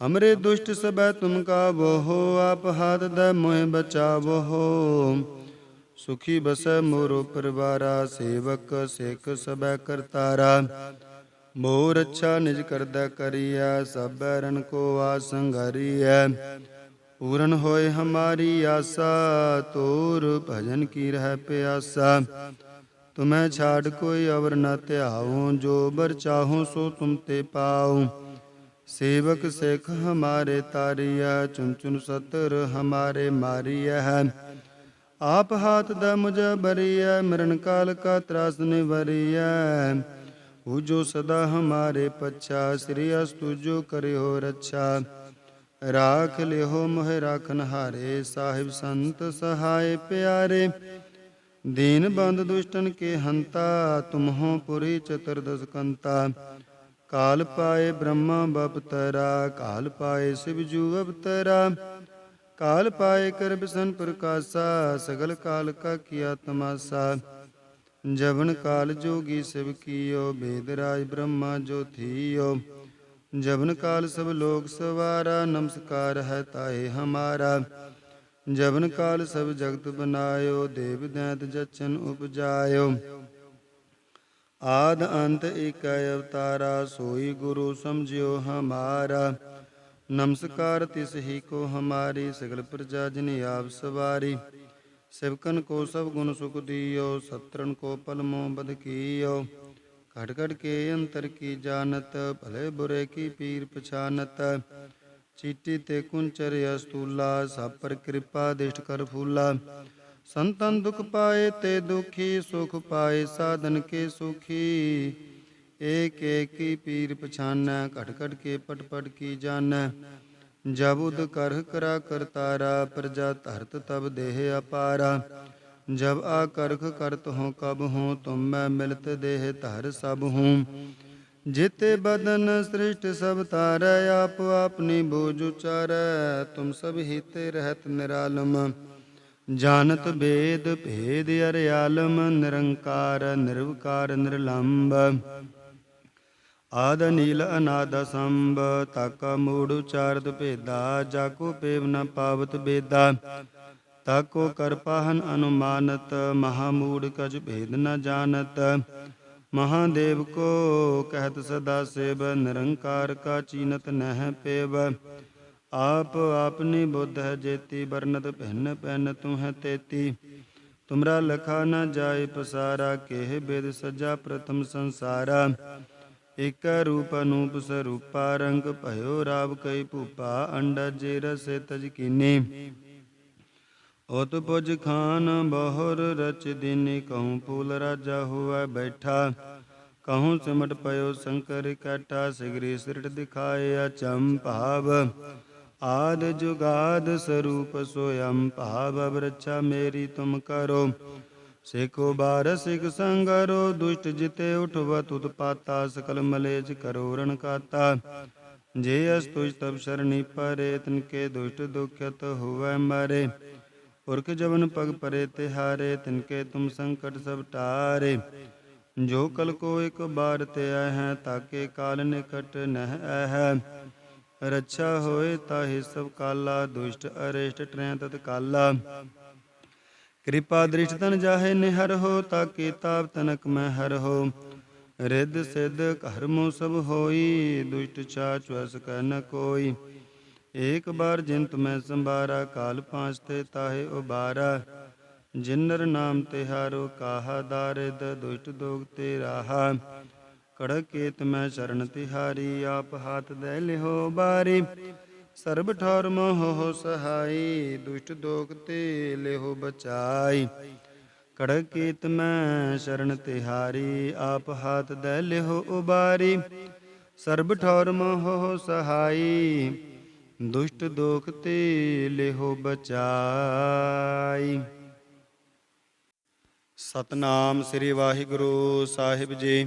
ਪਾਰਾ ਹਮਰੇ ਦੁਸ਼ਟ ਸਬੈ ਤੁਮ ਕਾ ਬੋਹੋ ਆਪ ਹਾਥ ਦਾ ਮੋਹਿ ਬਚਾਵੋ ਸੁਖੀ ਬਸੈ ਮੋਰੋ ਪਰਿਵਾਰਾ, ਸੇਵਕ ਸਿੱਖ ਸਬੈ ਕਰਤਾਰਾ। ਮੋਰ ਅੱਛਾ ਨਿਜ ਕਰਦਾ ਕਰੀਐ, ਸਭੈ ਰਨ ਕੋ ਆਸੰਗਰੀਐ ਪੂਰਨ ਹੋਏ ਹਮਾਰੀ ਆਸਾ, ਤੋਰ ਭਜਨ ਕੀ ਰਹਿ ਪਿਆਸਾ। ਤੁਮੈ ਛਾੜ ਕੋਈ ਅਵਰ ਨ ਧਿਆਉ, ਜੋ ਬਰ ਚਾਹੋ ਸੋ ਤੁਮ ਤੇ ਪਾਉ। ਸੇਵਕ ਸਿੱਖ ਹਮਾਰੇ ਤਾਰਿਆ ਚੁਨ ਚੁਨ ਸਤਰ ਹਮਾਰੇ ਮਾਰੀਆ ਹੈ ਆਪ ਹਾਥ ਦਾ ਮੁਝ ਬਰੀਐ, ਮਰਨ ਕਾਲ ਕਾ ਤਰਾਸ ਨਿਵਰੀਐ। ਉਹ ਜੋ ਸਦਾ ਹਮਾਰੇ ਪਛਾ, ਸ੍ਰੀ ਅਸਤੁ ਜੋ ਕਰਿਓ ਰੱਛਾ। ਰਾਖ ਲਿਓ ਮੋਹਿ ਰਾਖਨ ਹਾਰੇ, ਸਾਹਿਬ ਸੰਤ ਸਹਾਇ ਪਿਆਰੇ। ਦੀਨ ਬੰਦ ਦੁਸ਼ਟਨ ਕੇ ਹੰਤਾ, ਤੁਮਹੋ ਪੁਰੀ ਚਤੁਰਦਸ ਕੰਤਾ। ਕਾਲ ਪਾਏ ਬ੍ਰਹਮਾ ਬਪਤਰਾ, ਕਾਲ ਪਾਏ ਸਿਵ ਜੂ ਅਵਤਰਾ। ਕਾਲ ਪਾਏ ਕਰ ਬਿਸਨ ਪ੍ਰਕਾਸ਼ਾ, ਸਗਲ ਕਾਲ ਕਾ ਕੀਆ ਤਮਾਸਾ। ਜਵਨ ਕਾਲ ਜੋਗੀ ਸਿਵ ਕੀਓ, ਬੇਦ ਰਾਜ ਬ੍ਰਹਮਾ ਜੋ ਥੀਓ। ਜਵਨ ਕਾਲ ਸਭ ਲੋਕ ਸਵਾਰਾ, ਨਮਸਕਾਰ ਹੈ ਤਾਏ ਹਮਾਰਾ। ਜਵਨ ਕਾਲ ਸਭ ਜਗਤ ਬਨਾਇਓ, ਦੇਵ ਦੈਂਤ ਜਚਨ ਉਪਜਾਇਓ। ਆਦ ਅੰਤ ਇਕ ਅਵਤਾਰਾ, ਸੋਈ ਗੁਰੂ ਸਮਝਿਓ ਹਮਾਰਾ। ਨਮਸਕਾਰ ਤਿਸ ਹੀ ਕੋ ਹਮਾਰੀ, ਸਗਲ ਪ੍ਰਜਾ ਜਿਨ ਆਪ ਸਵਾਰੀ। ਸਿਵਕਨ ਕੋ ਸਭ ਗੁਣ ਸੁਖ ਦੀਓ ਸਤਰਨ ਕੋ ਪਲਮੋ ਬਦ ਕੀਓ। ਘਟ ਘਟ ਕੇ ਅੰਤਰ ਕੀ ਜਾਣਤ, ਭਲੇ ਬੁਰੇ ਕੀ ਪੀਰ ਪਛਾਨਤ। ਚੀਟੀ ਤੇ ਕੁੰਚਰ ਅਸਤੂਲਾ, ਸਭ ਪਰ ਕਿਰਪਾ ਦਿਸ਼ਟ ਕਰ ਫੂਲਾ। ਸੰਤਨ ਦੁਖ ਪਾਏ ਤੇ ਦੁਖੀ, ਸੁਖ ਪਾਏ, ਸਾਧਨ ਕੇ ਸੁਖੀ। ਏਕ ਏਕ ਪੀਰ ਪਛਾਨੈ, ਘਟ ਘਟ ਕੇ ਪਟ ਪਟ ਕੀ ਜਾਣੈ। ਜਬ ਉਦ ਕਰਹ ਕਰਾ ਕਰਤਾਰਾ, ਪ੍ਰਜਾ ਧਰਤ ਤਬ ਦੇਹ ਅਪਾਰਾ। ਜਬ ਆ ਕਰਖ ਕਰਤ ਹੋ ਕਬ ਹੋ, ਤੁਮ ਮੈਂ ਮਿਲਤ ਦੇਹ ਧਰ ਸਭ ਹੂੰ। ਜਿਤੇ ਬਦਨ ਸ੍ਰਿਸ਼ਟ ਸਭ ਤਾਰੈ ਆਪ ਆਪਣੀ ਬੋਝ ਉਚਾਰੈ। ਤੁਮ ਸਭ ਹਿਤੇ ਰਹਿਤ ਨਿਰਾਲਮ। ਜਾਣਤ ਬੇਦ ਭੇਦ ਅਰਿਆਲਮ ਨਿਰੰਕਾਰ, ਨਿਰਵਕਾਰ ਨਿਰਲੰਭ ਆਦ ਨੀਲ ਅਨਾਦ ਸੰਭ ਤਕ ਮੂੜ ਉਚਾਰਤ ਭੇਦਾ, ਜਾਕੋ ਪੇਵ ਨ ਪਾਵਤ ਬੇਦਾ। ਤਾਕੋ ਕਰਪਾਹਨ ਅਨੁਮਾਨਤ, ਮਹਾ ਮੂੜ ਕਜ ਭੇਦ ਨ ਜਾਣਤ। ਮਹਾਦੇਵ ਕੋ ਕਹਿਤ ਸਦਾ ਸੇਵ, ਨਿਰੰਕਾਰ ਕਾ ਚੀਨਤ ਨਹਿ ਪੇਵ। ਆਪ ਆਪਨੀ ਬੁੱਧ ਹੈ ਜੇਤੀ ਬਰਨਤ ਭਿੰਨ ਪੈਨ ਤੂੰ ਹੈ ਤੇਤੀ। ਤੁਮਰਾ ਲਖਾ ਨ ਜਾਏ ਪਸਾਰਾ, ਕੇਹ ਬੇਦ ਸਜਾ ਪ੍ਰਥਮ ਸੰਸਾਰਾ। ਇਕ ਰੂਪ ਅਨੂਪ ਸਰੂਪਾ, ਰੰਗ ਭਇਓ ਰਾਵ ਕਈ ਭੂਪਾ ਅੰਡਾ ਜੇ ਰਸੇ ਤਜ ਕੀਨੀ। ਉਤ ਪੁਜ ਖਾਨ ਬਹੁਰ ਰਚ ਦਿਨੀ, ਕਹੂੰ ਫੂਲ ਰਾਜਾ ਹੋਵੇ ਬੈਠਾ। ਕਹੂੰ ਸਿਮਟ ਪਇਓ ਸ਼ੰਕਰ ਕਾਟਾ ਸਿਗਰੀ ਸਿਰਟ ਦਿਖਾਏ ਅਚੰ ਭਾਵ। ਆਦ ਜੁਗਾਦ ਸਰੂਪ ਸੋਯੰ ਭਾਵ ਬਰਛਾ ਮੇਰੀ ਤੁਮ ਕਰੋ। ਸਿਖੋ ਬਾਰ ਸਿਖ ਸੰਗਰੋ ਦੁਸ਼ਟ ਜਿਤੇ ਉਠਵਤ ਉਤਪਾਤਾ, ਸਕਲ ਮਲੇਜ ਕਰੋ ਰਣ ਕਾਤਾ। ਜੇ ਅਸ ਤੁਜ ਤਬ ਸ਼ਰਣੀ ਪਰੇ, ਤਨ ਕੇ ਦੁਸ਼ਟ ਦੁਖਤ ਹੋਵੇ ਮਾਰੇ। ਪੁਰਖ ਜਵਨ ਪਗ ਪਰੇ ਤਿਹਾਰੇ, ਤਿਨ ਕੇ ਤੁਮ ਸੰਕਟ ਸਭ ਟਾਰੇ। ਜੋ ਕਲ ਕੋ ਇਕ ਬਾਰ ਤੇ ਆਇ ਹੈ ਤਾਕੇ ਕਾਲ ਨਿਕਟ ਨਹਿ ਹੈ ਰੱਛਾ ਹੋਏ ਤਾਹੇ ਸਭ ਕਾਲਾ, ਦੁਸ਼ਟ ਅਰਿਸ਼ਟ ਟਰੈ ਤਤ ਕਾਲਾ। ਕਿਰਪਾ ਦ੍ਰਿਸ਼ਟ ਤਨ ਜਾਹੇ ਨਿਹਰ ਹੋ, ਤਾਕੇ ਤਾਪ ਤਨਕ ਮੈਂ ਹਰ ਹੋ। ਰਿੱਧ ਸਿੱਧ ਕਰਮੋ ਸਭ ਹੋਈ, ਦੁਸ਼ਟ ਚਾਚ ਵਸ ਕੈ ਨ ਕੋਈ। ਏਕ ਬਾਰ ਜਿੰਤ ਮੈਂ ਸੰਭਾਰਾ, ਕਾਲ ਪਾਂਚ ਤੇ ਤਾਹੇ ਉਬਾਰਾ। ਜਿਨਰ ਨਾਮ ਤਿਹਾਰੋ, ਕਾਹਾ ਦਾਰਿਦ ਦੁਸ਼ਟ ਦੋਗ ਤੇ ਰਾਹਾ। ਕੜਕ ਕੇਤ ਮੈਂ ਸ਼ਰਨ ਤਿਹਾਰੀ, ਆਪ ਹਾਥ ਦੇ ਲਿਹੋ ਬਾਰੀ। ਸਰਬ ਠੌਰ ਮੋਹ ਸਹਾਈ, ਦੁਸ਼ਟ ਦੋਗ ਤੇ ਲਿਹੋ ਬਚਾਈ। ਕੜਕ ਕੀਤ ਮੈਂ ਸ਼ਰਨ ਤਿਹਾਰੀ, ਆਪ ਹਾਥ ਦੇ ਲਿਹੋ ਉਬਾਰੀ। ਸਰਬ ਠੌਰ ਮੋਹ ਸਹਾਈ, ਦੁਸ਼ਟ ਦੋਖ ਤੇ ਲਿਹੋ ਬਚਾਈ। ਸਤਨਾਮ ਸ੍ਰੀ ਵਾਹਿਗੁਰੂ ਸਾਹਿਬ ਜੀ।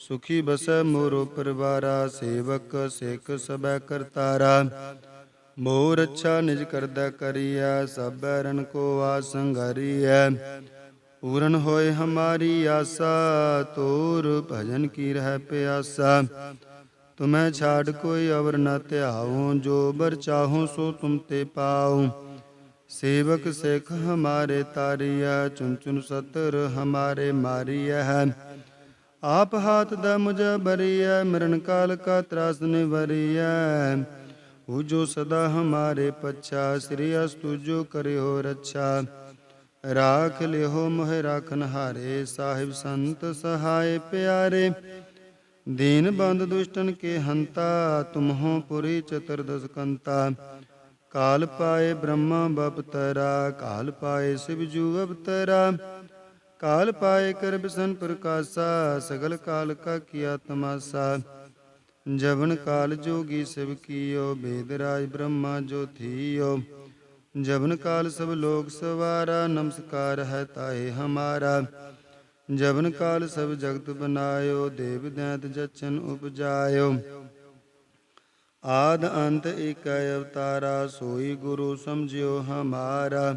ਸੁਖੀ ਬਸੈ ਮੋਰੋ ਪਰਵਾਰਾ, ਸੇਵਕ ਸਿੱਖ ਸਬੈ ਕਰਤਾਰਾ। ਮੋਰ ਅੱਛਾ ਨਿਜ ਕਰਦਾ ਕਰੀਐ ਸਭੈ ਰਣ ਕੋ ਆਸੰਗਰੀਐ ਪੂਰਨ ਹੋਏ ਹਮਾਰੀ ਆਸਾ, ਤੋਰ ਭਜਨ ਕੀ ਰਹਿ ਪਿਆਸਾ। ਤੁਮੈ ਛਾੜ ਕੋਈ ਅਵਰ ਨ ਧਿਆਉ, ਜੋ ਬਰ ਚਾਹੋ ਸੋ ਤੁਮ ਤੇ ਪਾਉ। ਸੇਵਕ ਸਿੱਖ ਹਮਾਰੇ ਤਾਰੀਆ ਚੁਨ ਚੁਨ ਸਤਰ ਹਮਾਰੇ ਮਾਰੀਐ। ਹੈ ਆਪ ਹਾਥ ਦਾ ਮੁਝ ਬਰੀਐ, ਮਰਨ ਕਾਲ ਕਾ ਤਰਾਸ ਨਿਵਰੀਐ। ਉਹ ਜੋ ਸਦਾ ਹਮਾਰੇ ਪਛਾ, ਸ੍ਰੀ ਅਸਤੁ ਜੋ ਕਰਿਓ ਰੱਛਾ। ਰਾਖ ਲਿਓ ਮੋਹਿ ਰਾਖਨ ਹਾਰੇ, ਸਾਹਿਬ ਸੰਤ ਸਹਾਇ ਪਿਆਰੇ। ਦੀਨ ਬੰਦ ਦੁਸ਼ਟਨ ਕੇ ਹੰਤਾ, ਤੁਮਹੋ ਪੁਰੀ ਚਤੁਰਦਸ ਕੰਤਾ। ਕਾਲ ਪਾਏ ਬ੍ਰਹਮਾ ਬਪਤਰਾ, ਕਾਲ ਪਾਏ ਸਿਵ ਜੂ ਅਵਤਰਾ। ਕਾਲ ਪਾਏ ਕਰ ਬਿਸਨ ਪ੍ਰਕਾਸ਼ਾ, ਸਗਲ ਕਾਲ ਕਾ ਕੀਆ ਤਮਾਸਾ ਜਵਨ ਕਾਲ ਜੋਗੀ ਸਿਵ ਕੀਓ, ਬੇਦ ਰਾਜ ਬ੍ਰਹਮਾ ਜੋ ਥੀਓ। ਜਵਨ ਕਾਲ ਸਭ ਲੋਕ ਸਵਾਰਾ, ਨਮਸਕਾਰ ਹੈ ਤਾਏ ਹਮਾਰਾ। ਜਵਨ ਕਾਲ ਸਭ ਜਗਤ ਬਨਾਇਓ, ਦੇਵ ਦੈਤ ਜਚਨ ਉਪਜਾਇਓ। ਆਦ ਅੰਤ ਇਕ ਅਵਤਾਰਾ, ਸੋਈ ਗੁਰੂ ਸਮਝਿਓ ਹਮਾਰਾ।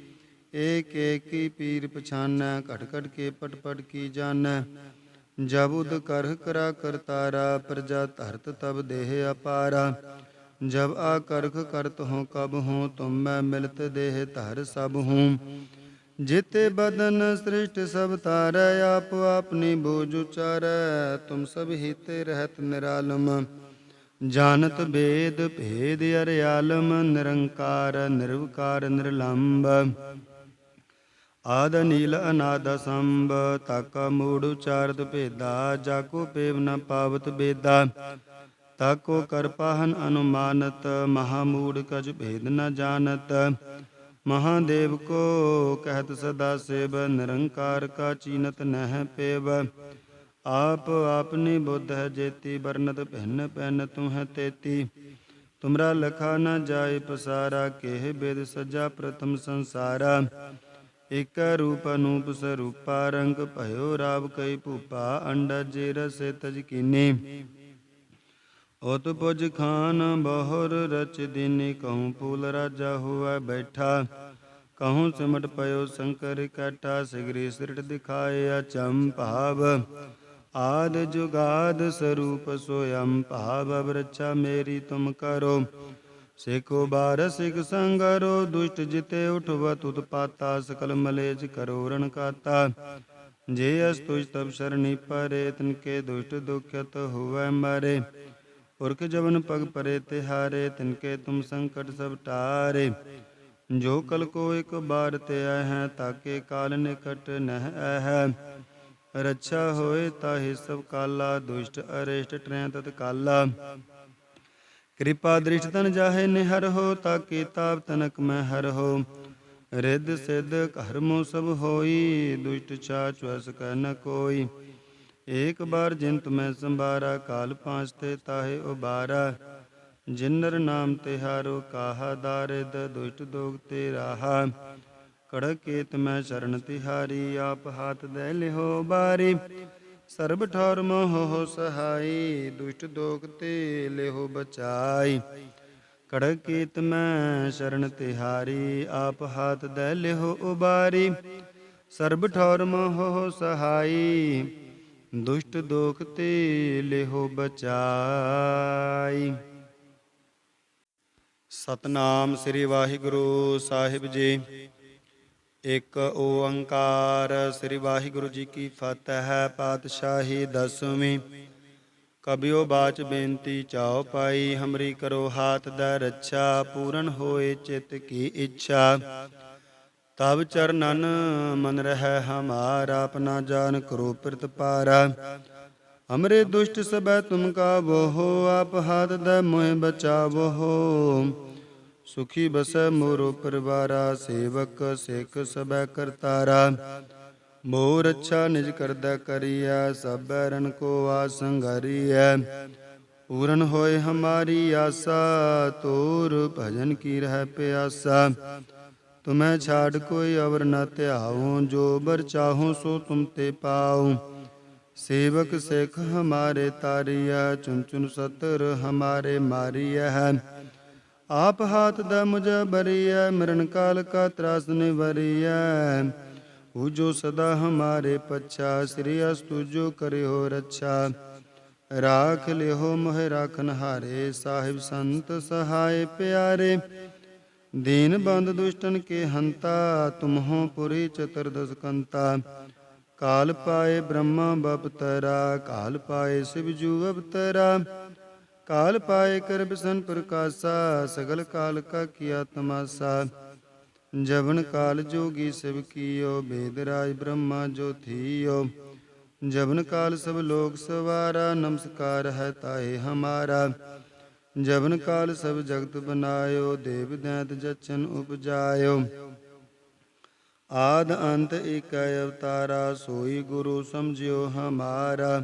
ਏਕ ਏਕੀ ਪੀਰ ਪਛਾਨੈ, ਘਟ ਘਟ ਕੇ ਪਟ ਪਟ ਕੀ ਜਾਣੈ। ਜਬ ਉਦ ਕਰਹ ਕਰਾ ਕਰਤਾਰਾ ਪ੍ਰਜਾ ਧਰਤ ਤਬ ਦੇਹ ਅਪਾਰਾ। ਜਬ ਆ ਕਰਖ ਕਰਤ ਹੋ ਕਬ ਹੋ ਤੁਮ ਮੈਂ ਮਿਲਤ ਦੇਹ ਧਰ ਸਭ ਹੂੰ ਜਿਤੇ ਬਦਨ ਸ੍ਰਿਸ਼ਟ ਸਭ ਤਾਰੈ ਆਪ ਆਪਨੀ ਬੋਝ ਉਚਾਰੈ। ਤੁਮ ਸਭ ਹਿਤੇ ਰਹਿਤ ਨਿਰਾਲਮ। ਜਾਣਤ ਬੇਦ ਭੇਦ ਅਰਿਆਲਮ, ਨਿਰੰਕਾਰ, ਨਿਰਵਕਾਰ ਨਿਰਲੰਭ ਆਦ ਨੀਲ ਅਨਾਦ ਸੰਭ, ਤਕ ਮੂੜ ਉਚਾਰਤ ਭੇਦਾ, ਜਾਕੋ ਪੇਵ ਨ ਪਾਵਤ ਬੇਦਾ। ਤਾਕੋ ਕਰ ਪਾਹਨ ਅਨੁਮਾਨਤ ਮਹਾਮੂੜ ਕਜ ਭੇਦ ਨ ਜਾਣਤ। ਮਹਾਦੇਵ ਕੋ ਕਹਿਤ ਸਦਾ ਸੇਵ, ਨਿਰੰਕਾਰ ਕਾ ਚੀਨਤ ਨਹਿ ਪੇਵ। ਆਪ ਆਪਨੀ ਬੁੱਧ ਹੈ ਜੇਤੀ, ਵਰਨਤ ਭਿੰਨ ਭਿੰਨ ਤੂੰ ਹੈ ਤੇਤੀ। ਤੁਮਰਾ ਲਖਾ ਨ ਜਾਏ ਪਸਾਰਾ, ਕਿਹ ਬੇਦ ਸਜਾ ਪ੍ਰਥਮ ਸੰਸਾਰਾ। ਇਕ ਰੂਪ ਅਨੂਪ ਸਰੂਪਾ, ਰੰਗ ਭਇਓ ਰਾਵ ਕਈ ਭੂਪਾ ਅੰਡਜ ਰਸੇ ਤਜ ਕੀਨੀ। ਉਤ ਪੁਜ ਖਾਨ ਬਹੁਰ ਰਚ ਦਿਨ, ਕਹੂੰ ਫੂਲ ਰਾਜਾ ਹੋਆ ਬੈਠਾ। ਕਹੂੰ ਸਿਮਟ ਪਇਓ ਸ਼ੰਕਰ ਕਾਟਾ, ਸਿਗਰੀ ਸਿਰਟ ਦਿਖਾਏ ਅਚੰਮ ਭਾਵ। ਆਦ ਜੁਗਾਦ ਸਰੂਪ ਸੋਯੰ ਭਾਵ ਬ੍ਰਛਾ ਮੇਰੀ ਤੁਮ ਕਰੋ। ਸਿਖੋ ਬਾਰ ਸਿਖ ਸੰਗਰੋ, ਦੁਸ਼ਟ ਜਿਤੇ ਉਠਵ ਤੁਤ ਸਕਲ ਮਲੇਜ ਕਰੋ ਰਣ ਕਾਤਾ। ਜੇ ਅਸ ਤੁਜ ਤਬ ਸ਼ਰਣੀ ਪਰੇ, ਤਨ ਕੇ ਦੁਸ਼ਟ ਦੁਖਤ ਹੋਵੈ ਮਾਰੇ। ਪੁਰਖ ਜਵਨ ਪਗ ਪਰੇ ਤਿਹਾਰੇ, ਤਿਨ ਕੇ ਤੁਮ ਸੰਕਟ ਸਭ ਟਾਰੇ। ਜੋ ਕਲ ਕੋ ਇਕ ਬਾਰ ਤੇ ਆਇ ਹੈ ਤਾਕੇ ਕਾਲ ਨਿਕਟ ਨਹਿ ਹੈ ਰੱਛਾ ਹੋਏ ਤਾਹਿ ਸਭ ਕਾਲਾ, ਦੁਸ਼ਟ ਅਰਿਸ਼ਟ ਟ੍ਰੈ ਤਤ ਕਾਲਾ। ਕਿਰਪਾ ਦ੍ਰਿਸ਼ਟ ਤਨ ਜਾਹੇ, ਨਿਹਰ ਹੋ, ਤਾਕੇ ਤਾਪ ਤਨਕ ਮੈਂ ਹਰ ਹੋ। ਰਿੱਧ ਸਿੱਧ ਕਰਮੋ ਸਭ ਹੋਈ, ਦੁਸ਼ਟ ਛਾਛ ਵਸ ਕੈ ਨ ਕੋਈ। ਏਕ ਬਾਰ ਜਿੰਤ ਮੈਂ ਸੰਭਾਰਾ, ਕਾਲ ਪਾਂਚ ਤੇ ਤਾਹੇ ਉਬਾਰਾ। ਜਿਨਰ ਨਾਮ ਤਿਹਾਰੋ ਕਾਹਾ ਦਾਰਿਦ ਦੁਸ਼ਟ ਦੋਗ ਤੇ ਰਾਹਾ। ਕੜਕ ਏਤ ਮੈਂ ਸ਼ਰਨ ਤਿਹਾਰੀ, ਆਪ ਹਾਥ ਦੇ ਲਿਹੋ ਬਾਰੀ। ਸਰਬ ਠੌਰ ਮੋਹ ਸਹਾਈ, ਦੁਸ਼ਟ ਦੋਖ ਤੇ ਲਿਹੋ ਬਚਾਈ। ਕੜਕ ਕੀਤ ਮੈਂ ਸ਼ਰਨ ਤਿਹਾਰੀ, ਆਪ ਹਾਥ ਦੇ ਲਿਹੋ ਉਬਾਰੀ। ਸਰਬ ਠੌਰ ਮੋਹ ਸਹਾਈ, ਦੁਸ਼ਟ ਦੋਖ ਤੇ ਲਿਹੋ ਬਚਾਈ। ਸਤਨਾਮ ਸ੍ਰੀ ਵਾਹਿਗੁਰੂ ਸਾਹਿਬ ਜੀ। ਇਕ ਓੰਕਾਰ, ਸ੍ਰੀ ਵਾਹਿਗੁਰੂ ਜੀ ਕੀ ਫਤਿਹ ਹੈ ਪਾਤਸ਼ਾਹੀ ਦਸਵੀਂ। ਕਬਿਓ ਬਾਚ ਬੇਨਤੀ ਚਾਓ ਪਾਈ, ਹਮਰੀ ਕਰੋ ਹਾਥ ਦਾ ਰੱਛਾ, ਪੂਰਨ ਹੋਏ ਚਿਤ ਕੀ ਇੱਛਾ। ਤਬ ਚਰਨਨ, ਮਨ ਰਹਿ ਹਮਾਰਾ ਆਪਣਾ ਜਾਨ ਕਰੋ ਪ੍ਰਤਪਾਰਾ ਹਮਰੇ ਦੁਸ਼ਟ ਸਬੈ ਤੁਮ ਕਾ ਬੋਹੋ ਆਪ ਹਾਥ ਦਾ ਮੋਹਿ ਬਚਾਵੋ ਸੁਖੀ ਬਸੈ ਮੋਰੋ ਪਰਵਾਰਾ, ਸੇਵਕ ਸਿੱਖ ਸਬੈ ਕਰਤਾਰਾ ਮੋਰ ਅੱਛਾ ਨਿਜ ਕਰਦਾ ਕਰੀਐ ਸਭ ਰਨ ਕੋ ਆਸੰਗਰੀਐ ਪੂਰਨ ਹੋਏ ਹਮਾਰੀ ਆਸਾ, ਤੋਰ ਭਜਨ ਕੀ ਰਹਿ ਪਿਆਸਾ। ਤੁਮੈ ਛਾੜ ਕੋਈ ਅਵਰ ਨ ਧਿਆਉ, ਜੋ ਬਰ ਚਾਹੋ ਸੋ ਤੁਮ ਤੇ ਪਾਉ। ਸੇਵਕ ਸਿੱਖ ਹਮਾਰੇ ਤਾਰੀਆ ਚੁਨ ਚੁਨ ਸਤਰ ਹਮਾਰੇ ਮਾਰੀਐ। ਹੈ ਆਪ ਹਾਥ ਦਾ ਮੁਝ ਬਰੀਐ, ਮਰਨ ਕਾਲ ਕਾ ਤਰਾਸ ਨਿਵਰੀਐ। ਉਹ ਜੋ ਸਦਾ ਹਮਾਰੇ ਪਛਾ, ਸ੍ਰੀ ਅਸਤੁ ਜੋ ਕਰਿਓ ਰੱਛਾ। ਰਾਖ ਲਿਓ ਮੋਹਿ ਰਾਖਨ ਹਾਰੇ, ਸਾਹਿਬ ਸੰਤ ਸਹਾਇ ਪਿਆਰੇ। ਦੀਨ ਬੰਦ ਦੁਸ਼ਟਨ ਕੇ ਹੰਤਾ ਤੁਮਹੋ ਪੁਰੀ ਚਤੁਰਦਸ ਕੰਤਾ। ਕਾਲ ਪਾਏ ਬ੍ਰਹਮਾ ਬਪਤਰਾ, ਕਾਲ ਪਾਏ ਸਿਵ ਜੂ ਅਵਤਰਾ। ਕਾਲ ਪਾਏ ਕਰ ਬਿਸਨ ਪ੍ਰਕਾਸ਼ਾ, ਸਗਲ ਕਾਲ ਕਾ ਕੀਆ ਤਮਾਸਾ ਜਵਨ ਕਾਲ ਜੋਗੀ ਸਿਵ ਕੀਓ, ਬੇਦ ਰਾਜ ਬ੍ਰਹਮਾ ਜੋ ਥੀਓ। ਜਵਨ ਕਾਲ ਸਭ ਲੋਕ ਸਵਾਰਾ, ਨਮਸਕਾਰ ਹੈ ਤਾਏ ਹਮਾਰਾ। ਜਵਨ ਕਾਲ ਸਭ ਜਗਤ ਬਨਾਇਓ, ਦੇਵ ਦੈਤ ਜਚਨ ਉਪਜਾਇਓ। ਆਦ ਅੰਤ ਏਕ ਅਵਤਾਰਾ, ਸੋਈ ਗੁਰੂ ਸਮਝਿਓ ਹਮਾਰਾ।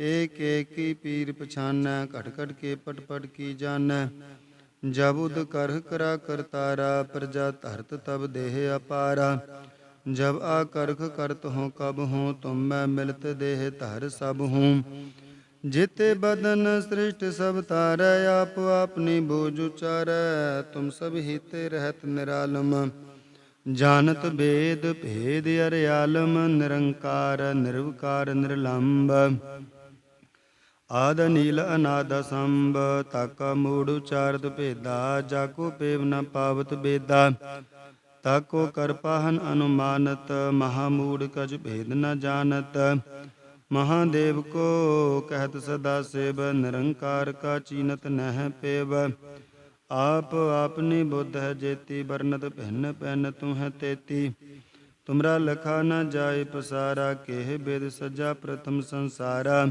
ਏਕ ਏਕੀ ਪੀਰ ਪਛਾਨੈ, ਘਟ ਘਟ ਕੇ ਪਟ ਪਟ ਕੀ ਜਾਣੈ। ਜਬ ਉਦ ਕਰਹ ਕਰਾ ਕਰਤਾਰਾ ਪ੍ਰਜਾ ਧਰਤ ਤਬ ਦੇਹ ਅਪਾਰਾ। ਜਬ ਆ ਕਰਖ ਕਰਤ ਹੋ ਕਬ ਹੋ, ਤੁਮ ਮੈਂ ਮਿਲਤ ਦੇਹ ਧਰ ਸਭ ਹੂੰ। ਜਿਤੇ ਬਦਨ ਸ੍ਰਿਸ਼ਟ ਸਭ ਤਾਰੈ ਆਪ ਆਪਨੀ ਬੋਝ ਉਚਾਰੈ। ਤੁਮ ਸਭ ਹਿਤੇ ਰਹਿਤ ਨਿਰਾਲਮ। ਜਾਣਤ ਬੇਦ ਭੇਦ ਅਰਿਆਲਮ, ਨਿਰੰਕਾਰ ਨਿਰਵਕਾਰ ਨਿਰਲੰਭ ਆਦ ਨੀਲ ਅਨਾਦ ਸੰਭ, ਤਕ ਮੂੜ ਉਚਾਰਤ ਭੇਦਾ, ਜਾਕੋ ਪੇਵ ਨ ਪਾਵਤ ਬੇਦਾ। ਤਾਕੋ ਕਰਪਾਹਨ ਅਨੁਮਾਨਤ ਮਹਾਮੂੜ ਕਜ ਭੇਦ ਨ ਜਾਣਤ। ਮਹਾਦੇਵ ਕੋ ਕਹਿਤ ਸਦਾ ਸੇਵ, ਨਿਰੰਕਾਰ ਕਾ ਚੀਨਤ ਨਹਿ ਪੇਵ। ਆਪ ਆਪਨੀ ਬੁੱਧ ਹੈ ਜੇਤੀ ਬਰਨਤ ਭਿੰਨ ਪੈਨ ਤੂੰ ਹੈ ਤੇਤੀ। ਤੁਮਰਾ ਲਖਾ ਨ ਜਾਏ ਪਸਾਰਾ, ਕਿਹ ਬੇਦ ਸਜਾ ਪ੍ਰਥਮ ਸੰਸਾਰਾ।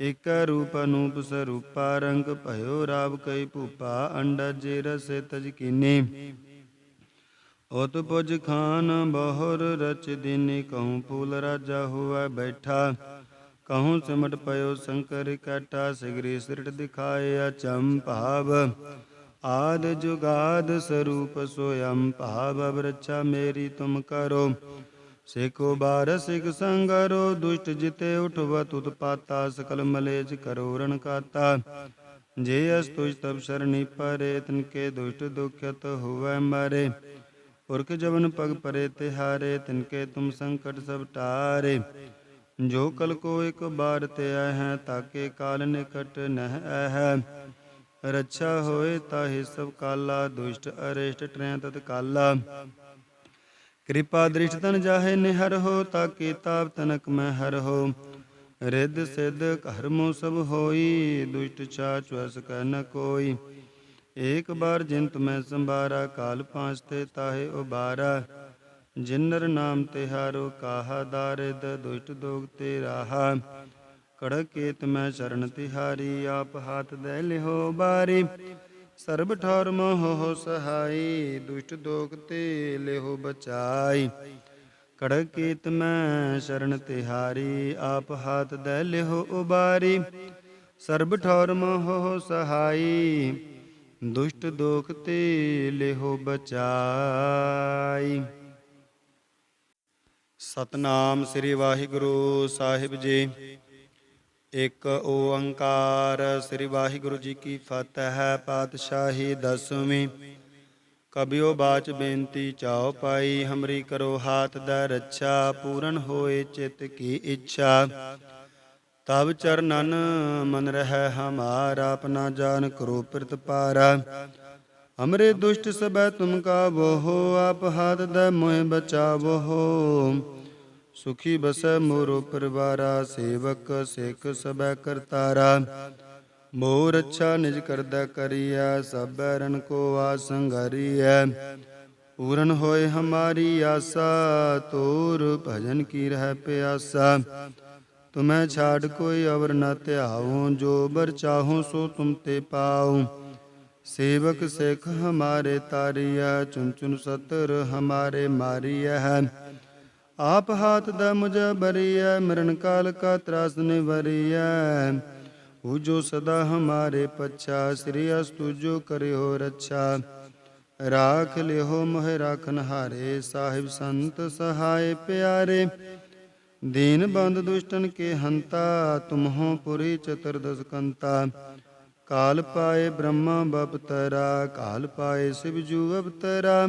ਇਕ ਰੂਪ ਅਨੂਪ ਸਰੂਪਾ, ਰੰਗ ਭਇਓ ਰਾਵ ਕਈ ਭੂਪਾ ਅੰਡਾ ਜੇ ਰਸੇ ਤਜ ਕੀਨੀ। ਉਤ ਪੁਜ ਖਾਨ ਬਹੁਰ ਰਚ ਦਿਨੀ ਕਹੂੰ ਫੂਲ ਰਾਜਾ ਹੋਵੇ ਬੈਠਾ। ਕਹੂੰ ਸਿਮਟ ਪਇਓ ਸ਼ੰਕਰ ਕਾਟਾ, ਸਿਗਰੀ ਸਿਰਟ ਦਿਖਾਇਆ ਅਚੰ ਭਾਵ। ਆਦ ਜੁਗਾਦ ਸਰੂਪ ਸੋਇੰ ਭਾਵ, ਅਵਰਛਾ ਮੇਰੀ ਤੁਮ ਕਰੋ। ਸਿਕੋ ਬਾਰ ਸਿਕ ਸੰਗਰੋ, ਦੁਸ਼ਟ ਜਿਤੇ ਉਠਵਤ ਉਤਪਾਤਾ ਸਕਲ ਮਲੇਜ ਕਰੋ ਰਣ ਕਾਤਾ ਜੇ ਅਸ ਤੁਜ ਤਬ ਸ਼ਰਣੀ ਪਰੇ, ਤਨ ਕੇ ਦੁਸ਼ਟ ਦੁਖਤ ਹੋਵੇ ਮਾਰੇ। ਪੁਰਖ ਜਵਨ ਪਗ ਪਰੇ ਤਿਹਾਰੇ, ਤਿਨ ਕੇ ਤੁਮ ਸੰਕਟ ਸਭ ਟਾਰੇ। ਜੋ ਕਲ ਕੋ ਇਕ ਬਾਰ ਤੇ ਆਇ ਹੈ ਤਾਕੇ ਕਾਲ ਨਿਕਟ ਨਹਿ ਹੈ ਰੱਛਾ ਹੋਏ ਤਾਹੇ ਸਭ ਕਾਲਾ, ਦੁਸ਼ਟ ਅਰੇਸ਼ਟ ਟ੍ਰੈ ਤਤ ਕਾਲਾ। ਕਿਰਪਾ ਦ੍ਰਿਸ਼ਟ ਤਨ ਜਾਹੇ ਨਿਹਰ ਹੋ, ਤਾਕੇ ਤਾਪ ਤਨਕ ਮੈਂ ਹਰ ਹੋ। ਰਿੱਧ ਸਿੱਧ ਘਰ ਮੋ ਸਭ ਹੋਈ, ਦੁਸ਼ਟ ਚਾਚ ਵਸ ਕੈ ਨ ਕੋਈ। ਏਕ ਬਾਰ ਜਿਨ ਮੈਂ ਸੰਭਾਰਾ, ਕਾਲ ਪਾਂਚ ਤੇ ਤਾਹੇ ਉਬਾਰਾ। ਜਿਨਰ ਨਾਮ ਤਿਹਾਰੋ ਕਾਹਾ ਦਾਰਿਦ, ਦੁਸ਼ਟ ਦੋਗ ਤੇ ਰਾਹਾ। ਕੜਕ ਕੇਤ ਮੈਂ ਚਰਨ ਤਿਹਾਰੀ, ਆਪ ਹਾਥ ਦੇ ਲਿਹੋ ਬਾਰੀ। ਸਰਬ ਠੌਰ ਮੋਹ ਸਹਾਈ, ਦੁਸ਼ਟ ਦੋਗ ਤੇ ਲਿਹੋ ਬਚਾਈ। ਕੜਕ ਕੀਤ ਮੈਂ ਸ਼ਰਨ ਤਿਹਾਰੀ, ਆਪ ਹਾਥ ਦੇ ਲਿਹੋ ਉਬਾਰੀ। ਸਰਬ ਠੌਰ ਮੋਹ ਸਹਾਈ, ਦੁਸ਼ਟ ਦੋਖ ਤੇ ਲਿਹੋ ਬਚਾਈ। ਸਤਨਾਮ ਸ੍ਰੀ ਵਾਹਿਗੁਰੂ ਸਾਹਿਬ ਜੀ। ਇਕ ਓੰਕਾਰ, ਸ੍ਰੀ ਵਾਹਿਗੁਰੂ ਜੀ ਕੀ ਫਤਿਹ, ਪਾਤਸ਼ਾਹੀ ਦਸਵੀਂ। ਕਬਿਓ ਬਾਚ ਬੇਨਤੀ ਚਾਉ ਪਾਈ, ਹਮਰੀ ਕਰੋ ਹਾਥ ਦਾ ਰੱਛਾ, ਪੂਰਨ ਹੋਏ ਚਿਤ ਕੀ ਇੱਛਾ। ਤਬ ਚਰਨਨ ਮਨ ਰਹਿ ਹਮਾਰਾ, ਆਪਣਾ ਜਾਨ ਕਰੋ ਪ੍ਰਤਪਾਰਾ ਹਮਰੇ ਦੁਸ਼ਟ ਸਬੈ ਤੁਮ ਕਾ ਬੋਹੋ ਆਪ ਹਾਥ ਦਾ ਮੋਹਿ ਬਚਾਵੋ ਸੁਖੀ ਬਸੈ ਮੋਰੋ ਪਰਵਾਰਾ, ਸੇਵਕ ਸਿੱਖ ਸਬੈ ਕਰਤਾਰਾ ਮੋਰ ਅੱਛਾ ਨਿਜ ਕਰਦਾ ਕਰੀਐ ਸਭੈ ਰਣ ਕੋ ਆਸੰਗਰੀਐ ਪੂਰਨ ਹੋਏ ਹਮਾਰੀ ਆਸਾ, ਤੋਰ ਭਜਨ ਕੀ ਰਹਿ ਪਿਆਸਾ। ਤੁਮੈ ਛਾੜ ਕੋਈ ਅਵਰ ਨ ਧਿਆਉ, ਜੋ ਬਰ ਚਾਹੋ ਸੋ ਤੁਮ ਤੇ ਪਾਉ। ਸੇਵਕ ਸਿੱਖ ਹਮਾਰੇ ਤਾਰੀਆ ਚੁਨ ਚੁਨ ਸਤਰ ਹਮਾਰੇ ਮਾਰੀਐ। ਹੈ ਆਪ ਹਾਥ ਦਾ ਮੁਝ ਬਰੀਐ, ਮਰਨ ਕਾਲ ਕਾ ਤਰਾਸ ਨਿਵਰੀਐ। ਉਹ ਜੋ ਸਦਾ ਹਮਾਰੇ ਪਛਾ, ਸ੍ਰੀ ਅਸਤੁ ਜੋ ਕਰਿਓ ਰੱਛਾ। ਰਾਖ ਲਿਓ ਮੋਹਿ ਰਾਖਨ ਹਾਰੇ ਸਾਹਿਬ ਸੰਤ ਸਹਾਇ ਪਿਆਰੇ। ਦੀਨ ਬੰਦ ਦੁਸ਼ਟਨ ਕੇ ਹੰਤਾ, ਤੁਮਹੋ ਪੁਰੀ ਚਤੁਰਦਸ ਕੰਤਾ। ਕਾਲ ਪਾਏ ਬ੍ਰਹਮਾ ਬਪਤਰਾ, ਕਾਲ ਪਾਏ ਸਿਵ ਜੂ ਅਵਤਰਾ।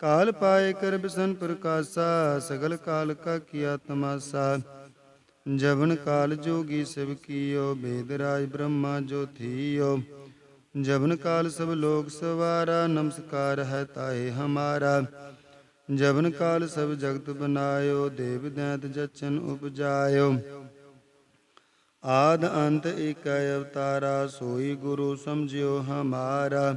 ਕਾਲ ਪਾਏ ਕਰ ਬਿਸਨ ਪ੍ਰਕਾਸ਼ਾ, ਸਗਲ ਕਾਲ ਕਾ ਕੀਆ ਤਮਾਸਾ ਜਵਨ ਕਾਲ ਜੋਗੀ ਸਿਵ ਕੀਓ, ਬੇਦ ਰਾਜ ਬ੍ਰਹਮਾ ਜੋ ਥੀਓ। ਜਵਨ ਕਾਲ ਸਭ ਲੋਕ ਸਵਾਰਾ, ਨਮਸਕਾਰ ਹੈ ਤਾਏ ਹਮਾਰਾ। ਜਵਨ ਕਾਲ ਸਭ ਜਗਤ ਬਨਾਇਓ, ਦੇਵ ਦੈਤ ਜਚਨ ਉਪਜਾਇਓ। ਆਦ ਅੰਤ ਇਕ ਅਵਤਾਰਾ, ਸੋਈ ਗੁਰੂ ਸਮਝਿਓ ਹਮਾਰਾ।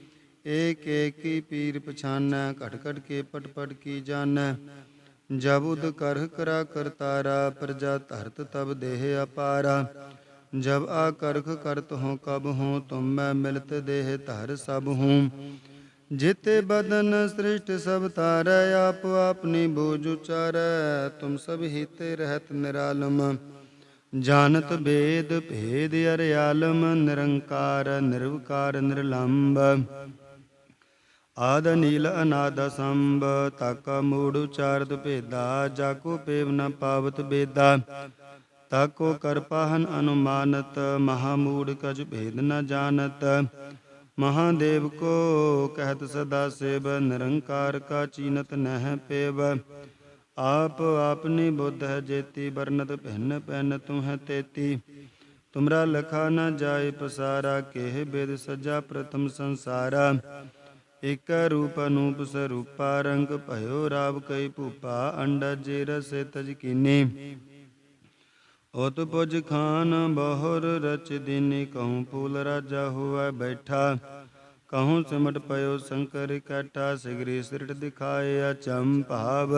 ਏਕ ਏਕ ਪੀਰ ਪਛਾਨੈ, ਘਟ ਘਟ ਕੇ ਪਟ ਪਟ ਕੀ ਜਾਣੈ। ਜਬ ਉਦ ਕਰਹ ਕਰਾ ਕਰਤਾਰਾ ਪ੍ਰਜਾ ਧਰਤ ਤਬ ਦੇਹ ਅਪਾਰਾ। ਜਬ ਆ ਕਰਖ ਕਰਤ ਹੋ ਕਬ ਹੋ, ਤੁਮ ਮੈਂ ਮਿਲਤ ਦੇਹ ਧਰ ਸਭ ਹੂੰ। ਜਿਤੇ ਬਦਨ ਸ੍ਰਿਸ਼ਟ ਸਭ ਤਾਰੈ ਆਪ ਆਪਨੀ ਬੋਝ ਉਚਾਰੈ। ਤੁਮ ਸਭ ਹਿਤੇ ਰਹਿਤ ਨਿਰਾਲਮ। ਜਾਣਤ ਬੇਦ ਭੇਦ ਅਰਿਆਲਮ, ਨਿਰੰਕਾਰ ਨਿਰਵਕਾਰ ਨਿਰਲੰਭ ਆਦ ਨੀਲ ਅਨਾਦ ਸੰਭ, ਤਕ ਮੂੜ ਉਚਾਰਤ ਭੇਦਾ, ਜਾਕੋ ਪੇਵ ਨ ਪਾਵਤ ਬੇਦਾ। ਤਾਕੋ ਕਰ ਅਨੁਮਾਨਤ, ਮਹਾ ਮੂੜ ਕਜ ਭੇਦ ਨ ਜਾਣਤ। ਮਹਾਦੇਵ ਕੋ ਕਹਿਤ ਸਦਾ ਸੇਵ, ਨਿਰੰਕਾਰ ਕਾ ਚੀਨਤ ਨਹਿ ਪੇਵ। ਆਪ ਆਪਨੀ ਬੁੱਧ ਹੈ ਜੇਤੀ, ਵਰਨਤ ਭਿੰਨ ਪੈਨ ਤੂੰ ਹੈ ਤੇਤੀ। ਤੁਮਰਾ ਲਖਾ ਨ ਜਾਏ ਪਸਾਰਾ, ਕਿਹ ਬੇਦ ਸਜਾ ਪ੍ਰਥਮ ਸੰਸਾਰਾ। ਇਕ ਰੂਪ ਅਨੂਪ ਸਰੂਪਾ, ਰੰਗ ਭਇਓ ਰਾਵ ਕਈ ਭੂਪਾ ਅੰਡਾ ਜੇ ਰਸੇ ਤਜ ਕੀਨੀ। ਉਤ ਪੁਜ ਖਾਨ ਬਹੁਰ ਰਚ ਦਿਨੀ, ਕਹੂੰ ਫੂਲ ਰਾਜਾ ਹੋਆ ਬੈਠਾ। ਕਹੂੰ ਸਿਮਟ ਪਇਓ ਸ਼ੰਕਰ ਕਾਟਾ, ਸਿਗਰੀ ਸਿਰਟ ਦਿਖਾਏ ਅਚੰਮ ਭਾਵ।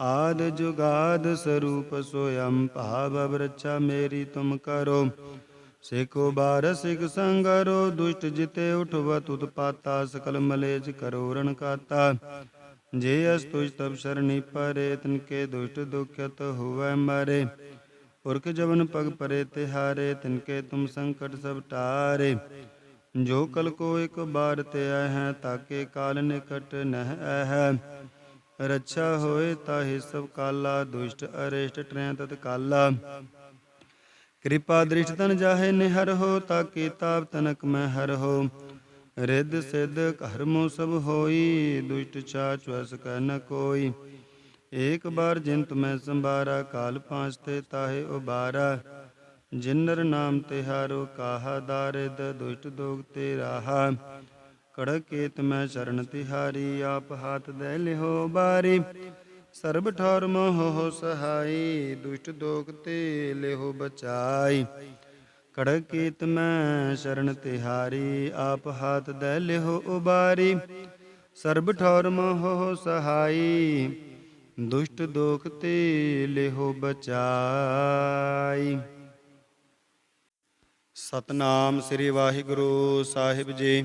ਆਦ ਜੁਗਾਦ ਸਰੂਪ ਸੋਯੰ ਭਾਵ ਬ੍ਰਛਾ ਮੇਰੀ ਤੁਮ ਕਰੋ। ਸਿਕੋ ਬਾਰ ਸਿਕ ਸੰਗਰੋ, ਦੁਸ਼ਟ ਜਿਤੇ ਉਠਵ ਤੁਤ ਪਾਤਾ, ਸਕਲ ਮਲੇਜ ਕਰੋ ਰਣ ਕਾਤਾ। ਜੇ ਅਸ ਤੁਜ ਤਬ ਸ਼ਰਣੀ ਪਰੇ, ਤਨ ਕੇ ਦੁਸ਼ਟ ਦੁਖਤ ਹੋਵੈ ਮਰੇ। ਪੁਰਖ ਜਵਨ ਪਗ ਪਰੇ, ਤਿਹਾਰੇ, ਤਿਨ ਕੇ ਤੁਮ ਸੰਕਟ ਸਭ ਟਾਰੇ। ਜੋ ਕਲ ਕੋ ਇੱਕ ਬਾਰ ਤੇ ਆਇ ਹੈ ਤਾਕੇ ਕਾਲ ਨਿਕਟ ਨਹਿ ਹੈ ਰੱਛਾ ਹੋਏ ਤਾਹਿ ਸਭ ਕਾਲਾ, ਦੁਸ਼ਟ ਅਰਿਸ਼ਟ ਟ੍ਰੈ ਤਤ ਕਾਲਾ। ਕਿਰਪਾ ਦ੍ਰਿਸ਼ ਤਨ ਜਾਹੇ ਨਿਹਰ ਹੋ, ਤਾਕੇ ਤਾਪ ਤਨਕ ਮੈਂ ਹਰ ਹੋ। ਰਿੱਧ ਸਿੱਧ ਕਰਮੋ ਸਭ ਹੋਈ, ਦੁਸ਼ਟ ਚਾਚ ਵਸ ਕੈ ਨ ਕੋਈ। ਏਕ ਬਾਰ ਜਿੰਤ ਮੈਂ ਸੰਭਾਰਾ, ਕਾਲ ਪਾਂਚ ਤੇ ਤਾਹੇ ਉਬਾਰਾ। ਜਿਨਰ ਨਾਮ ਤਿਹਾਰੋ ਕਾਹਾ ਦਾਰਿਦ, ਦੁਸ਼ਟ ਦੋਗ ਤੇ ਰਾਹਾ। ਕੜਕੇਤ ਮੈਂ ਸ਼ਰਨ ਤਿਹਾਰੀ, ਆਪ ਹਾਥ ਦੇ ਲਿਹੋ ਬਾਰੀ। ਸਰਬ ਠੌਰ ਹੋ ਸਹਾਈ, ਦੁਸ਼ਟ ਦੋਖ ਤੇ ਲਿਹੋ ਬਚਾਈ। ਕੜਕ ਕੀਤ ਮੈਂ ਸ਼ਰਨ ਤਿਹਾਰੀ, ਆਪ ਹਾਥ ਦੇ ਲਿਹੋ ਉਬਾਰੀ। ਸਰਬ ਠੌਰ ਹੋ ਸਹਾਈ, ਦੁਸ਼ਟ ਦੋਖ ਤੇ ਲਿਹੋ ਬਚਾਈ। ਸਤਨਾਮ ਸ੍ਰੀ ਵਾਹਿਗੁਰੂ ਸਾਹਿਬ ਜੀ।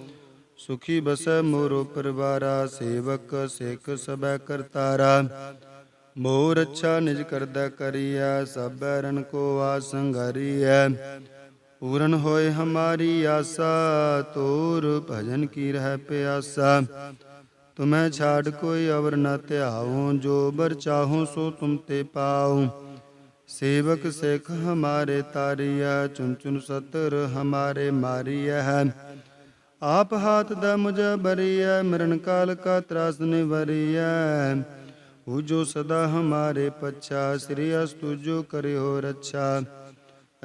ਸੁਖੀ ਬਸੈ ਮੋਰੋ ਪਰਿਵਾਰਾ, ਸੇਵਕ ਸਿੱਖ ਸਬੈ ਕਰਤਾਰਾ। ਮੋਰ ਅੱਛਾ ਨਿਜ ਕਰਦਾ ਕਰੀਐ, ਸਭੈ ਰਣ ਕੋ ਆਸੰਗਰੀਐ ਪੂਰਨ ਹੋਏ ਹਮਾਰੀ ਆਸਾ, ਤੋਰ ਭਜਨ ਕੀ ਰਹਿ ਪਿਆਸਾ। ਤੁਮੈ ਛਾੜ ਕੋਈ ਅਵਰ ਨ ਧਿਆਉ, ਜੋ ਬਰ ਚਾਹੋ ਸੋ ਤੁਮ ਤੇ ਪਾਉ। ਸੇਵਕ ਸਿੱਖ ਹਮਾਰੇ ਤਾਰੀਆ ਚੁਨ ਚੁਨ ਸਤਰ ਹਮਾਰੇ ਮਾਰੀਐ। ਹੈ ਆਪ ਹਾਥ ਦਾ ਮੁਝ ਬਰੀਐ, ਮਰਨ ਕਾਲ ਕਾ ਤਰਾਸ ਨਿਵਰੀਐ। ਉਹ ਜੋ ਸਦਾ ਹਮਾਰੇ ਪਛਾ, ਸ੍ਰੀ ਅਸਤੁ ਜੋ ਕਰਿਓ ਰੱਛਾ।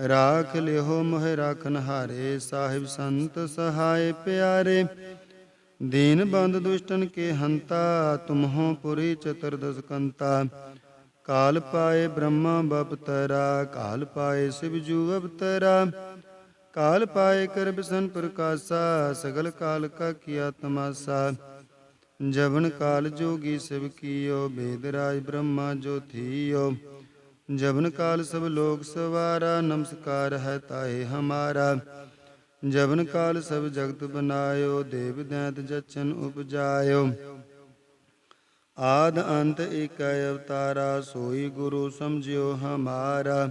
ਰਾਖ ਲਿਓ ਮੋਹਿ ਰਾਖਨ ਹਾਰੇ, ਸਾਹਿਬ ਸੰਤ ਸਹਾਇ ਪਿਆਰੇ। ਦੀਨ ਬੰਦ ਦੁਸ਼ਟਨ ਕੇ ਹੰਤਾ ਤੁਮਹੋ ਪੁਰੀ ਚਤੁਰਦਸ ਕੰਤਾ। ਕਾਲ ਪਾਏ ਬ੍ਰਹਮਾ ਬਪਤਰਾ, ਕਾਲ ਪਾਏ ਸਿਵ ਜੂ ਅਵਤਰਾ। ਕਾਲ ਪਾਏ ਕਰ ਬਿਸਨ ਪ੍ਰਕਾਸ਼ਾ, ਸਗਲ ਕਾਲ ਕਾ ਕੀਆ ਤਮਾਸਾ ਜਵਨ ਕਾਲ ਜੋਗੀ ਸਿਵ ਕੀਓ, ਬੇਦ ਰਾਜ ਬ੍ਰਹਮਾ ਜੋ ਥੀਓ। ਜਵਨ ਕਾਲ ਸਭ ਲੋਕ ਸਵਾਰਾ, ਨਮਸਕਾਰ ਹੈ ਤਾਏ ਹਮਾਰਾ। ਜਵਨ ਕਾਲ ਸਭ ਜਗਤ ਬਨਾਇਓ, ਦੇਵ ਦੈਂਤ ਜਚਨ ਉਪਜਾਇਓ। ਆਦ ਅੰਤ ਏਕੈ ਅਵਤਾਰਾ, ਸੋਈ ਗੁਰੂ ਸਮਝਿਓ ਹਮਾਰਾ।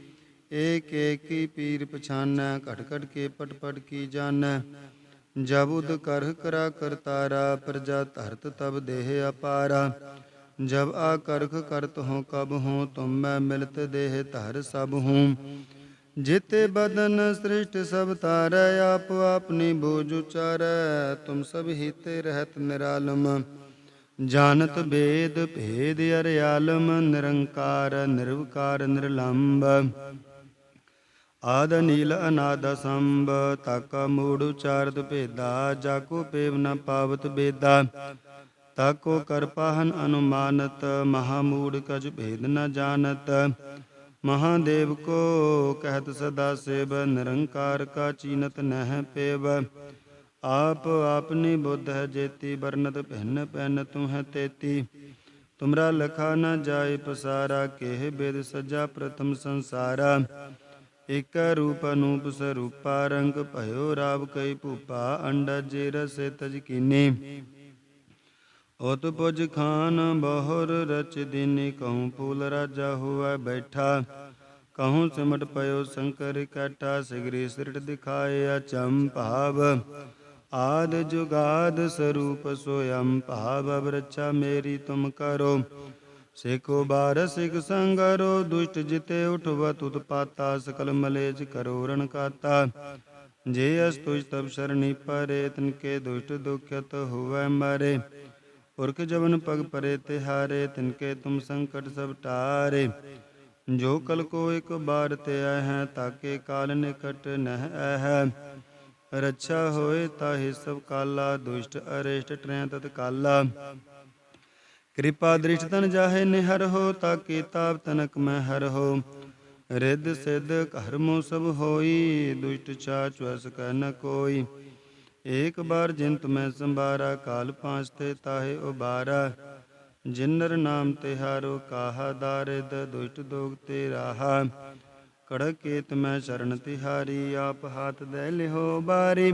ਏਕ ਏਕ ਪੀਰ ਪਛਾਨੈ ਘਟ ਘਟ ਕੇ ਪਟ ਪਟ ਕੀ ਜਾਣੈ। ਜਬ ਉਦ ਕਰਹ ਕਰਾ ਕਰਤਾਰਾ ਪ੍ਰਜਾ ਧਰਤ ਤਬ ਦੇਹ ਅਪਾਰਾ। ਜਬ ਆ ਕਰਖ ਕਰਤ ਹੋ ਕਬ ਹੋ, ਤੁਮ ਮੈਂ ਮਿਲਤ ਦੇਹ ਧਰ ਸਭ ਹੂੰ। ਜਿਤੇ ਬਦਨ ਸ੍ਰਿਸ਼ਟ ਸਭ ਤਾਰੈ ਆਪ ਆਪਨੀ ਬੋਝ ਉਚਾਰੈ। ਤੁਮ ਸਭ ਹੀਤੇ ਰਹਿਤ ਨਿਰਾਲਮ। ਜਾਣਤ ਬੇਦ ਭੇਦ ਅਰਿਆਲਮ, ਨਿਰੰਕਾਰ ਨਿਰਵਕਾਰ ਨਿਰਲੰਭ ਆਦ ਨੀਲ ਅਨਾਦ ਸੰਭ, ਤਕ ਮੂੜ ਉਚਾਰਤ ਭੇਦਾ, ਜਾਕੋ ਪੇਵ ਨ ਪਾਵਤ ਬੇਦਾ। ਤਾਕੋ ਕਰ ਪਾਹਨ ਅਨੁਮਾਨਤ, ਮਹਾ ਮੂੜ ਕਜ ਭੇਦ ਨ ਜਾਣਤ। ਮਹਾਦੇਵ ਕੋ ਕਹਿਤ ਸਦਾ ਸੇਵ, ਨਿਰੰਕਾਰ ਕਾ ਚੀਨਤ ਨਹਿ ਪੇਵ। ਆਪ ਆਪਨੀ ਬੁੱਧ ਹੈ ਜੇਤੀ ਬਰਨਤ ਭਿੰਨ ਪੈਨ ਤੂੰ ਹੈ ਤੇਤੀ। ਤੁਮਰਾ ਲਖਾ ਨ ਜਾਏ ਪਸਾਰਾ, ਕਿਹ ਬੇਦ ਸਜਾ ਪ੍ਰਥਮ ਸੰਸਾਰਾ। ਇਕ ਰੂਪ ਅਨੂਪ ਸਰੂਪਾ, ਰੰਗ ਭਇਓ ਰਾਵ ਕਈ ਭੂਪਾ ਅੰਡਜ ਰਸੇ ਤਜ ਕੀਨੀ। ਉਤ ਪੁਜ ਖਾਨ ਬਹੁਰ ਰਚ ਦਿਨੀ ਕਹੂੰ ਫੂਲ ਰਾਜਾ ਹੋਵੇ ਬੈਠਾ। ਕਹੂੰ ਸਿਮਟ ਪਇਓ ਸ਼ੰਕਰ ਇਕੱਠਾ ਸਿਗਰੀ ਸਿਰਟ ਦਿਖਾਏ ਅਚੰ ਭਾਵ। ਆਦ ਜੁਗਾਦ ਸਰੂਪ ਸੋਯੰ ਭਾਵ ਬ੍ਰਛਾ ਮੇਰੀ ਤੁਮ ਕਰੋ। ਸਿਖੋ ਬਾਰ ਸਿਖ ਸੰਗਰੋ, ਦੁਸ਼ਟ ਜਿਤੇ ਉਠਵ ਤੁਤ ਪਾਤਾ, ਸਕਲ ਮਲੇਜ ਕਰੋ ਰਣ ਕਾਤਾ। ਜੇ ਅਸ ਤੁਜ ਤਬ ਸ਼ਰਣੀ ਪਰੇ, ਤਨ ਕੇ ਦੁਸ਼ਟ ਦੁਖਤ ਹੋਵੇ ਮਾਰੇ। ਪੁਰਖ ਜਵਨ ਪਗ ਪਰੇ ਤਿਹਾਰੇ, ਤਿਨ ਕੇ ਤੁਮ ਸੰਕਟ ਸਭ ਟਾਰੇ। ਜੋ ਕਲ ਕੋ ਇੱਕ ਬਾਰ ਤੇ ਆਇ ਹੈ ਤਾਕੇ ਕਾਲ ਨਿਕਟ ਨਹਿ ਹੈ ਰੱਛਾ ਹੋਏ ਤਾਹਿ ਸਭ ਕਾਲਾ, ਦੁਸ਼ਟ ਅਰੇਸ਼ਟ ਟ੍ਰੈ ਤਤ ਕਾਲਾ। ਕਿਰਪਾ ਦ੍ਰਿਸ਼ਟ ਤਨ ਜਾਹੇ, ਨਿਹਰ ਹੋ, ਤਾਕੇ ਤਾਪ ਤਨਕ ਮੈਂ ਹਰ ਹੋ। ਰਿੱਧ ਸਿੱਧ ਕਰਮੋ ਸਭ ਹੋਈ, ਦੁਸ਼ਟ ਚਾਚ ਵਸ ਕਹਿ ਨ ਕੋਈ। ਏਕ ਬਾਰ ਜਿਨ ਤੁਮੈ ਸੰਭਾਰਾ, ਕਾਲ ਪਾਂਚ ਤੇ ਤਾਹੇ ਉਬਾਰਾ। ਜਿਨਰ ਨਾਮ ਤਿਹਾਰੋ ਕਾਹਾ ਦਾਰਿਦ, ਦੁਸ਼ਟ ਦੋਗ ਤੇ ਰਾਹਾ। ਕੜਕ ਕੇਤ ਮੈਂ ਸ਼ਰਨ ਤਿਹਾਰੀ, ਆਪ ਹਾਥ ਦੇ ਲਿਹੋ ਬਾਰੀ।